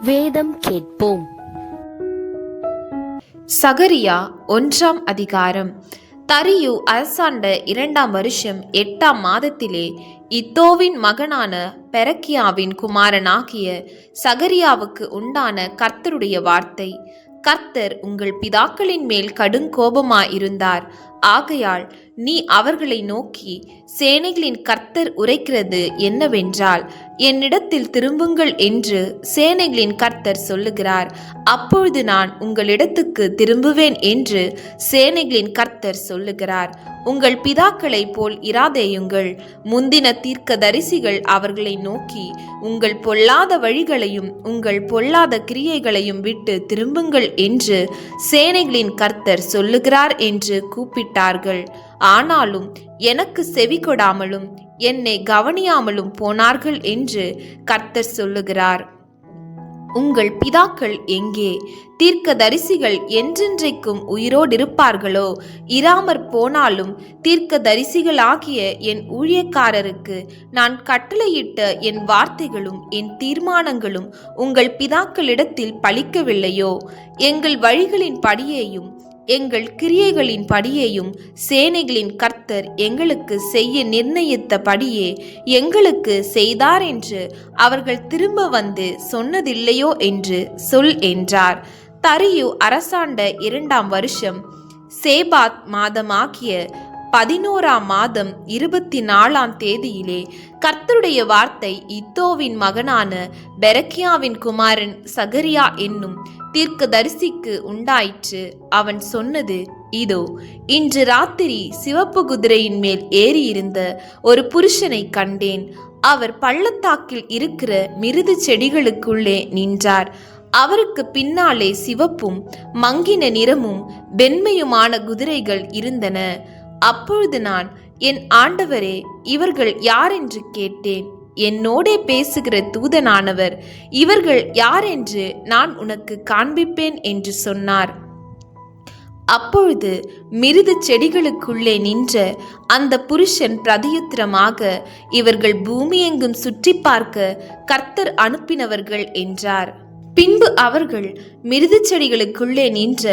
வேதம் கேட்போம். சகரியா ஒன்றாம் அதிகாரம். தரியு அரசாண்ட இரண்டாம் வருஷம் எட்டாம் மாதத்திலே இத்தோவின் மகனான பெரக்கியாவின் குமாரனாகிய சகரியாவுக்கு உண்டான கர்த்தருடைய வார்த்தை கர்த்தர் உங்கள் பிதாக்களின் மேல் கடுங்கோபமாயிருந்தார் ஆகையால் நீ அவர்களை நோக்கி சேனைகளின் கர்த்தர் உரைக்கிறது என்னவென்றால் என்னிடத்தில் திரும்புங்கள் என்று சேனைகளின் கர்த்தர் சொல்லுகிறார். அப்பொழுது நான் உங்களிடத்துக்கு திரும்புவேன் என்று சேனைகளின் கர்த்தர் சொல்லுகிறார். உங்கள் பிதாக்களைப் போல் இராதேயுங்கள். முந்தின தீர்க்க தரிசிகள் அவர்களை நோக்கி உங்கள் பொல்லாத வழிகளையும் உங்கள் பொல்லாத கிரியைகளையும் விட்டு திரும்புங்கள் என்று சேனைகளின் கர்த்தர் சொல்லுகிறார் என்று கூப்பிட்டார்கள். ஆனாலும் எனக்கு செவி கொடாமலும் என்னை கவனியாமலும் போனார்கள் என்று கர்த்தர் சொல்லுகிறார். உங்கள் பிதாக்கள் எங்கே? தீர்க்க தரிசிகள் என்றென்றைக்கும் உயிரோடு இருப்பார்களோ இராமற் போனாலும் தீர்க்க தரிசிகளாகிய என் ஊழியக்காரருக்கு நான் கட்டளையிட்ட என் வார்த்தைகளும் என் தீர்மானங்களும் உங்கள் பிதாக்களிடத்தில் பலிக்கவில்லையோ எங்கள் வழிகளின் படியேயும் எங்கள் கிரியைகளின் படியேயும் சேனைகளின் கர்த்தர் எங்களுக்கு செய்ய நிர்ணயித்த படியே எங்களுக்கு செய்தார் என்று அவர்கள் திரும்ப வந்து சொன்னதில்லையோ என்று சொல் என்றார். தரியு அரசாண்ட இரண்டாம் வருஷம் சேபாத் மாதமாகிய பதினோராம் மாதம் இருபத்தி நாலாம் தேதியிலே கர்த்தருடைய வார்த்தை இத்தோவின் மகனான பெரக்கியாவின் குமாரன் சகரியா என்னும் தீர்க்கதரிசிக்கு உண்டாயிற்று. அவன் சொன்னது இதோ இன்று ராத்திரி சிவப்பு குதிரையின் மேல் ஏறியிருந்த ஒரு புருஷனை கண்டேன். அவர் பள்ளத்தாக்கில் இருக்கிற மிருது செடிகளுக்குள்ளே நின்றார். அவருக்கு பின்னாலே சிவப்பும் மங்கின நிறமும் வெண்மையுமான குதிரைகள் இருந்தன. அப்பொழுது நான் என் ஆண்டவரே இவர்கள் யார் என்று கேட்டேன்? என்னோடே பேசுகிற தூதனானவர் இவர்கள் யார் என்று நான் உனக்கு காண்பிப்பேன் என்று சொன்னார். அப்பொழுது மிருது செடிகளுக்குள்ளே நின்ற அந்த புருஷன் பிரதியுத்திரமாக இவர்கள் பூமியெங்கும் சுற்றி பார்க்க கர்த்தர் அனுப்பினவர்கள் என்றார். பின்பு அவர்கள் மிருது செடிகளுக்குள்ளே நின்ற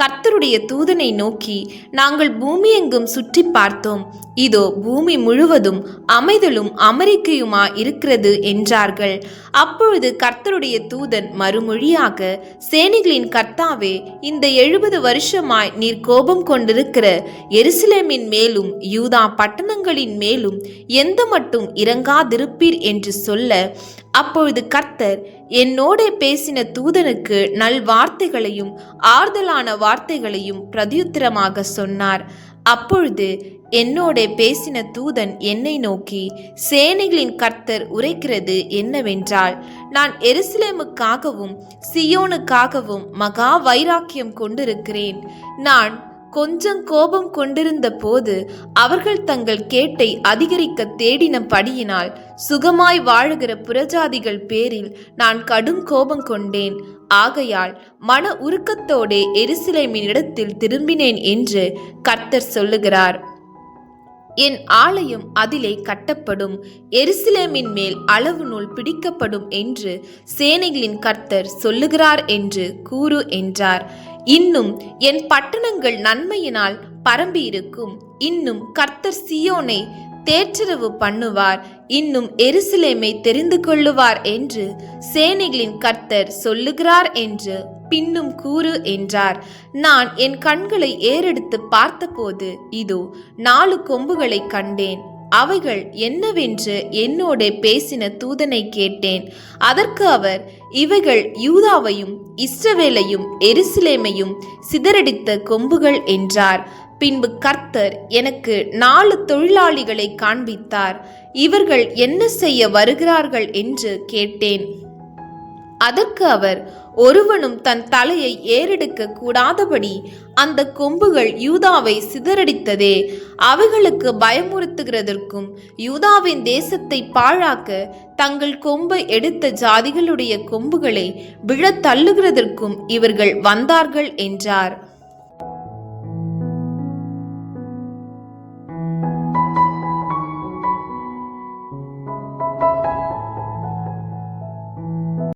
கர்த்தருடைய தூதனை நோக்கி நாங்கள் பூமியெங்கும் சுற்றி பார்த்தோம். இதோ பூமி முழுவதும் அமைதலும் அமெரிக்கையுமா இருக்கிறது? என்றார்கள். அப்பொழுது கர்த்தருடைய தூதன் மறுமொழியாக சேனைகளின் கர்த்தாவே இந்த எழுபது வருஷமாய் நீர் கோபம் கொண்டிருக்கிற எருசலேமின் மேலும் யூதா பட்டணங்களின் மேலும் எந்த மட்டும் இறங்காதிருப்பீர் என்று சொல்ல அப்பொழுது கர்த்தர் என்னோடே பேசின தூதனுக்கு நல் வார்த்தைகளையும் ஆறுதலான வார்த்தைகளையும் பிரதியுத்திரமாக சொன்னார். அப்பொழுது என்னோடே பேசின தூதன் என்னை நோக்கி சேனைகளின் கர்த்தர் உரைக்கிறது என்னவென்றால் நான் எருசலேமுக்காகவும் சியோனுக்காகவும் மகா வைராக்கியம் கொண்டிருக்கிறேன். நான் கொஞ்சம் கோபம் கொண்டிருந்த போது அவர்கள் தங்கள் கேட்டை அதிகரிக்க தேடினபடியினால் சுகமாய் வாழுகிற புறஜாதிகள் பேரில் நான் கடும் கோபம் கொண்டேன். ஆகையால் மன உருக்கத்தோடே எருசலேமின் இடத்தில் திரும்பினேன் என்று கர்த்தர் சொல்லுகிறார். என் ஆலயம் அதிலே கட்டப்படும் எருசலேமின் மேல் அளவு நூல் பிடிக்கப்படும் என்று சேனைகளின் கர்த்தர் சொல்லுகிறார் என்று கூறு என்றார். இன்னும் என் பட்டணங்கள் நன்மையினால் பரம்பியிருக்கும். இன்னும் கர்த்தர் சியோனை தேற்றரவு பண்ணுவார். இன்னும் எருசலேமை தெரிந்து கொள்ளுவார் என்று சேனைகளின் கர்த்தர் சொல்லுகிறார் என்று பின்னும் கூறு என்றார். நான் என் கண்களை ஏறெடுத்து பார்த்தபோது இதோ நாலு கொம்புகளை கண்டேன். அவைகள் என்னவென்று என்னோட பேசின தூதனை கேட்டேன். அதற்கு அவர் இவைகள் யூதாவையும் இஸ்ரவேலையும் எருசலேமையும் சிதறடித்த கொம்புகள் என்றார். பின்பு கர்த்தர் எனக்கு நாலு தொழிலாளிகளை காண்பித்தார். இவர்கள் என்ன செய்ய வருகிறார்கள் என்று கேட்டேன். அதற்கு அவர் ஒருவனும் தன் தலையை ஏறெடுக்க கூடாதபடி அந்த கொம்புகள் யூதாவை சிதறடித்ததே. அவைகளுக்கு பயமுறுத்துகிறதற்கும் யூதாவின் தேசத்தை பாழாக்க தங்கள் கொம்பை எடுத்த ஜாதிகளுடைய கொம்புகளை விழத் தள்ளுகிறதற்கும் இவர்கள் வந்தார்கள் என்றார்.